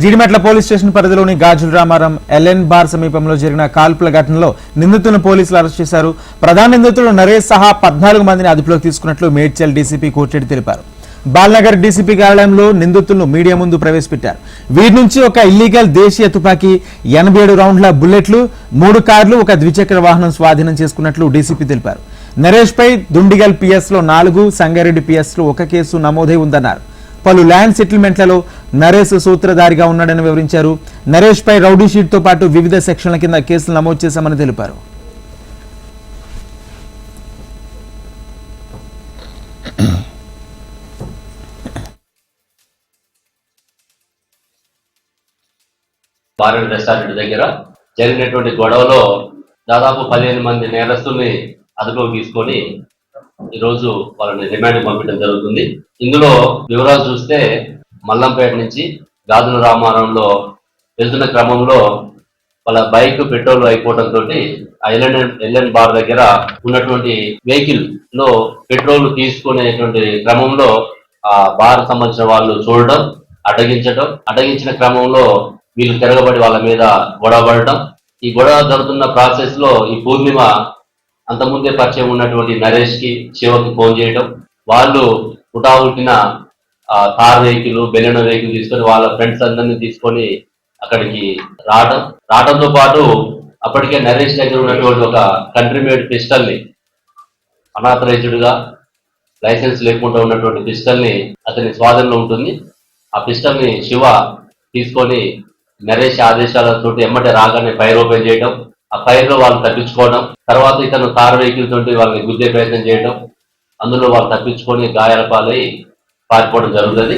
Jeedimetla police station పరిధిలోని గాజుల Ramaram LN bar సమీపంలో జరిగిన కాల్పుల ఘటనలో నిందితులను పోలీసులు అరెస్ట్ చేశారు. ప్రధాన నిందితుడు నరేష్ సహా పద్నాలుగు మందిని అదుపులోకి తీసుకున్నట్లు మేడ్చల్ డీసీపీ కోటిరెడ్డి తెలిపారు. బాల్నగర్ డీసీపీ కార్యాలయంలో నిందితులను మీడియా ముందు ప్రవేశపెట్టారు. వీరి నుంచి ఒక ఇల్లీగల్ దేశీయ తుపాకీ ఎనభై ఏడు రౌండ్ల బుల్లెట్లు మూడు కార్లు ఒక ద్విచక్ర వాహనం స్వాధీనం చేసుకున్నట్లు డీసీపీ తెలిపారు. నరేష్ పై దుండిగల్ పిఎస్లో నాలుగు సంగారెడ్డి పిఎస్లో ఒక కేసు నమోదై ఉందన్నారు. పలు ల్యాండ్ సెటిల్మెంట్లలో నరేష్ సూత్రధారిగా ఉన్నాడని వివరించారు. నరేష్ పై రౌడీ షీట్తో పాటు వివిధ సెక్షన్ల కింద కేసులు నమోదు చేశామని తెలిపారు. బారెన్ రెస్టారెంట్ దగ్గర జరిగినటువంటి గొడవలో దాదాపు పదిహేను మంది నేరస్తుల్ని అదుపులోకి తీసుకొని ఈరోజు వాళ్ళని రిమాండ్ పంపించడం జరుగుతుంది. ఇందులో వివరాలు చూస్తే మల్లంపేట నుంచి గాజుల రామారంలో వెళ్తున్న క్రమంలో వాళ్ళ బైక్ పెట్రోల్ అయిపోవడంతో ఐలాండ్ ఎల్ఎన్ బార్ దగ్గర ఉన్నటువంటి వెహికల్లో పెట్రోల్ తీసుకునేటువంటి క్రమంలో ఆ బార్ సంబంధించిన వాళ్ళు చూడడం అడ్డగించడం అడ్డగించిన క్రమంలో వీళ్ళు తిరగబడి వాళ్ళ మీద గొడవ పడటం ఈ గొడవ జరుగుతున్న ప్రాసెస్లో ఈ పూర్ణిమ అంతకుముందే పరిచయం ఉన్నటువంటి నరేష్కి శివకి ఫోన్ చేయడం. వాళ్ళు హుటాహుటిన ఆ కార్ వెహికల్ బెలూన్ వెహికల్ తీసుకొని వాళ్ళ ఫ్రెండ్స్ అందరినీ తీసుకొని అక్కడికి రావడం రావడంతో పాటు అప్పటికే నరేష్ దగ్గర ఉన్నటువంటి ఒక కంట్రీ మేడ్ పిస్టల్ని లైసెన్స్ లేకుండా ఉన్నటువంటి పిస్టల్ని అతని స్వాధీనంలో ఉంటుంది. ఆ పిస్టల్ని శివ తీసుకొని నరేష్ ఆదేశాలతో ఎమ్మటే రాగానే ఫైర్ ఓపెన్ చేయడం ఆ ఫైర్లో వాళ్ళు తప్పించుకోవడం. తర్వాత ఇతను కార్ వెహికల్ తోటి వాళ్ళని గుద్దే ప్రయత్నం చేయడం అందులో వాళ్ళు తప్పించుకొని గాయాల పాలై పారిపోవడం జరుగుతుంది.